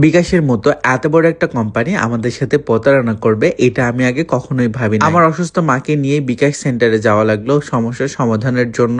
বিকাশের মতো এত বড় একটা কোম্পানি আমাদের সাথে প্রতারণা করবে এটা আমি আগে কখনোই ভাবিনি। আমার অসুস্থ মাকে নিয়ে বিকাশ সেন্টারে যাওয়া লাগল সমস্যার সমাধানের জন্য।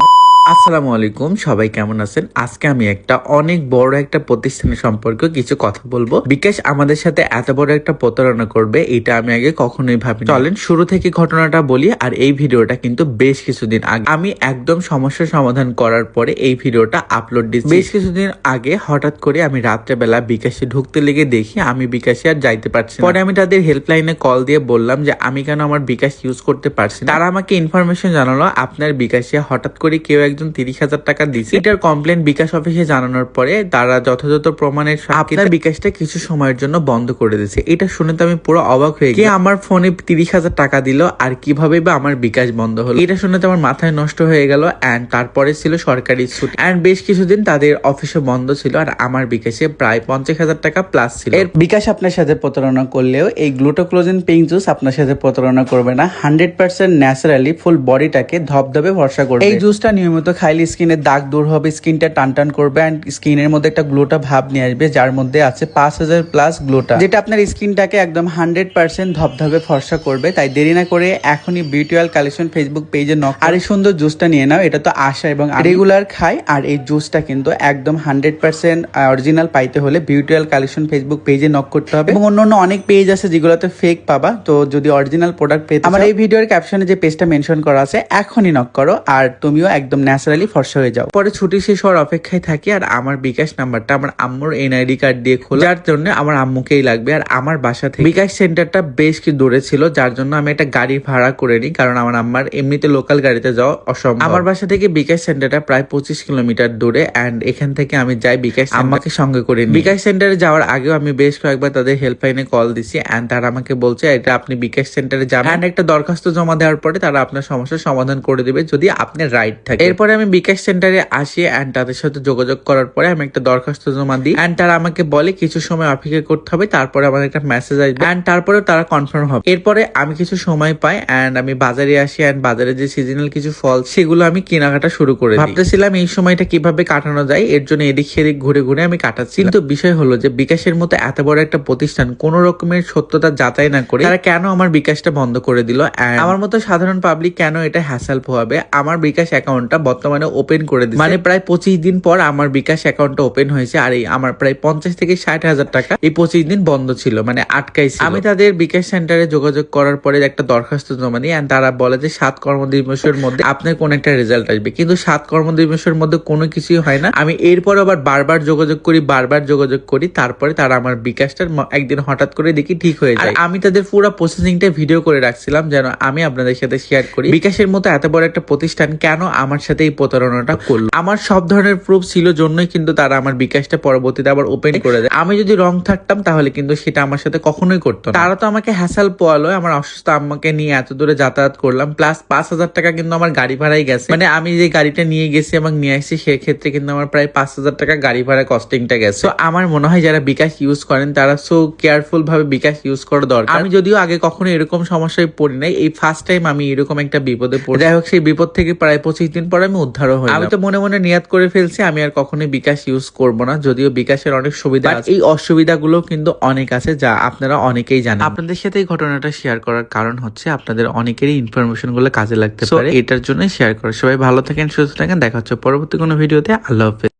আসসালামু আলাইকুম, সবাই কেমন আছেন? আজকে আমি একটা অনেক বড় একটা প্রতিষ্ঠানের সম্পর্কে কিছু কথা বলব। বিকাশ আমাদের সাথে এত বড় একটা প্রতারণা করবে, এটা আমি আগে কখনোই ভাবি চলেন শুরু থেকে ঘটনাটা বলি, আর এই ভিডিওটা কিন্তু বেশ কিছুদিন আগে। আমি একদম সমস্যার সমাধান করার পরে এই ভিডিওটা আপলোড দিচ্ছি। বেশ কিছুদিন আগে হঠাৎ করে আমি রাত্রেবেলা বিকাশে ঢুকতে লেগে দেখি আমি বিকাশে আর যাইতে পারছি পরে আমি তাদের হেল্পলাইনে কল দিয়ে বললাম যে, আমি কেন আমার বিকাশ ইউজ করতে পারছি। তারা আমাকে ইনফরমেশন জানালো, আপনার বিকাশে হঠাৎ করে কেউ একজন তিরিশ হাজার টাকা দিচ্ছে এটার কমপ্লেন বিকাশ অফিসে জানানোর পরে তারা যথাযথ প্রমাণের আপনার বিকাশটা কিছু সময়ের জন্য বন্ধ করে দিয়েছে। এটা শুনে তো আমি পুরো অবাক হয়ে গেছি। আমার ফোনে তিরিশ হাজার টাকা দিল আর কীভাবে বা আমার বিকাশ বন্ধ হলো? এটা শুনে তো আমার মাথায় নষ্ট হয়ে গেল অ্যান্ড তারপরে ছিল সরকারি ছুটি। অ্যান্ড বেশ কিছুদিন তাদের অফিসে বন্ধ ছিল আর আমার বিকাশে প্রায় পঞ্চাশ হাজার টাকা প্লাস ছিল। এর বিকাশ আপনার সাথে প্রতারণা করলেও এই গ্লুটোক্লোজিন পিঙ্ক জুস আপনার সাথে প্রতারণা করবে না। হান্ড্রেড পার্সেন্ট ন্যাচারালি ফুল বডিটাকে ধপধপে ভরসা করবে। এই জুসটা নিয়মিত খাইলে স্কিনের দাগ দূর হবে স্কিনটা টান টান করবে অ্যান্ড স্কিনের মধ্যে একটা গ্লোটা ভাব নিয়ে আসবে যার মধ্যে আছে পাঁচ হাজার প্লাস গ্লোটা। যেটা আপনার স্কিনটাকে একদম হান্ড্রেড পার্সেন্ট ধপধপে ফর্সা করবে তাই দেরি না করে এখনই বিউটিওয়াল কালেকশন ফেসবুক পেজে নক আর এই সুন্দর জুসটা নিয়ে নাও এটা তো আশা এবং রেগুলার খাই আর এই জুসটা কিন্তু একদম হান্ড্রেড পার্সেন্ট অরিজিনাল পাইতে হলে বিউটি বিউটিওয়াল কালেকশন ফেসবুক পেজে নক করতে হবে। এবং অন্য অন্য অনেক পেজ আছে যেগুলোতে ফেক পাবা তো যদি অরিজিনাল প্রোডাক্ট পেতে আমার এই ভিডিওর ক্যাপশনে যে পেজটা মেনশন করা আছে এখনই নক করো আর তুমিও একদম ন্যাচারালি ফর্সা হয়ে যাও। পরে ছুটি শেষ হওয়ার অপেক্ষায় থাকি আর আমার বিকাশ নাম্বারটা আমার আম্মুর এনআইডি কার্ড দিয়ে খোলা। যার জন্য আমার আম্মুকেই লাগবে আর আমার বাসা থেকে বিকাশ সেন্টারটা বেশ কি দূরে ছিল, যার জন্য আমি একটা গাড়ি ভাড়া করে নিই, কারণ আমার আম্মার এমনিতে লোকাল গাড়িতে যাওয়া অসম্ভব। আমার বাসা থেকে বিকাশ সেন্টারটা প্রায় পঁচিশ কিলোমিটার দূরে অ্যান্ড এখান থেকে আমি যাই বিকাশ আম্মাকে সঙ্গে করে নিই বিকাশ সেন্টারে যাওয়ার আগেও আমি বেশ কয়েকবার তাদের হেল্পলাইনে কল দিছি অ্যান্ড তারা আমাকে বলছে, এটা আপনি বিকাশ সেন্টারে যাবেন। একটা দরখাস্ত জমা দেওয়ার পরে তারা আপনার সমস্যার সমাধান করে দিবে যদি আপনি রাইট থাকে এরপরে আমি বিকাশ সেন্টারে আসি অ্যান্ড তাদের সাথে যোগাযোগ করার পরে আমি একটা দরখাস্ত জমা দিই অ্যান্ড তারা আমাকে বলে কিছু সময় অপেক্ষা করতে হবে, তারপরে আমার একটা মেসেজ আসবে অ্যান্ড তারপরে তারা কনফার্ম হবে। এরপরে আমি কিছু সময় পাই অ্যান্ড আমি বাজারে আসি অ্যান্ড বাজারে যে সিজনাল কিছু ফল, সেগুলো আমি কেনাকাটা শুরু করে ভাবতেছিলাম এই সময়টা কীভাবে কাটানো যায়, এর জন্য এদিক সেদিক ঘুরে ঘুরে আমি কাটাচ্ছি। কিন্তু বিষয় হলো যে বিকাশের মতো এত বড় একটা প্রতিষ্ঠান কোন রকমের সত্যতা যাচাই না করে তারা কেন আমার বিকাশটা বন্ধ করে দিল আমার মতো সাধারণ পাবলিক কেন এটা হ্যাসাল পোহাবে? আমার বিকাশ অ্যাকাউন্টটা বর্তমানে ওপেন করে দিচ্ছে মানে প্রায় পঁচিশ দিন পর আমার বিকাশ অ্যাকাউন্টটা ওপেন হয়েছে আর এই আমার প্রায় পঞ্চাশ থেকে ষাট হাজার টাকা এই পঁচিশ দিন বন্ধ ছিল মানে আটকাইছে আমি তাদের বিকাশ সেন্টারে যোগাযোগ করার পরে একটা দরখাস্ত জমা দিই তারা বলে যে সাত কর্মদিবসের মধ্যে আপনার কোন একটা রেজাল্ট আসবে। কিন্তু সাত কর্মদিবসের মধ্যে কোনো কিছুই হয় না। আমি এরপর আবার বারবার যোগাযোগ করি বারবার যোগাযোগ করি তারপরে তারা আমার বিকাশটার ম- একদিন হঠাৎ করে দেখি ঠিক হয়ে যায়। আমি তাদের পুরো প্রসেসিংটা ভিডিও করে রাখছিলাম যেন আমি আপনাদের সাথে শেয়ার করি। বিকাশের মতো এত বড় একটা প্রতিষ্ঠান কেন আমার সাথে এই প্রতারণাটা। করল। আমার সব ধরনের প্রুফ ছিল জন্যই কিন্তু তারা আমার বিকাশটা পরবর্তীতে আবার ওপেন করে দেয়। আমি যদি রং থাকতাম তাহলে কিন্তু সেটা আমার সাথে কখনোই করতো তারা তো আমাকে হ্যাসাল পোয়ালো আমার অসুস্থ আম্মাকে নিয়ে এত দূরে যাতায়াত করলাম। প্লাস পাঁচ হাজার টাকা কিন্তু আমার গাড়ি ভাড়াই গেছে। মানে আমি যে গাড়িটা নিয়ে গেছি এবং নিয়ে আসছি সেক্ষেত্রে কিন্তু আমার প্রায় পাঁচ হাজার টাকা গাড়ি ভাড়া কস্টিংটা গেছে। তো আমার মনে হয় যারা বিকাশ ইউজ করেন তারা সো কেয়ারফুল ভাবে বিকাশ ইউজ করা দরকার। আমি যদিও আগে কখনো এরকম সমস্যায় পড়ি নাই এই ফার্স্ট টাইম আমি এরকম একটা বিপদে পড়ি। যাই হোক সেই বিপদ থেকে প্রায় পঁচিশ দিন পর আমি উদ্ধারও হই আমি তো মনে মনে নিয়াত করে ফেলছি আমি আর কখনোই বিকাশ ইউজ করব না যদিও বিকাশের অনেক সুবিধা আছে। এই অসুবিধাগুলো কিন্তু অনেক আছে যা আপনারা অনেকেই জানেন। আপনাদের সাথে এই ঘটনাটা শেয়ার করার কারণ হচ্ছে আপনাদের অনেকেরই ইনফরমেশনগুলো কাজে লাগতে পারে। এটার জন্য শেয়ার করে। সবাই ভালো থাকেন সুস্থ থাকেন দেখা হচ্ছে পরবর্তী কোনো ভিডিওতে আল্লাহ হাফেজ।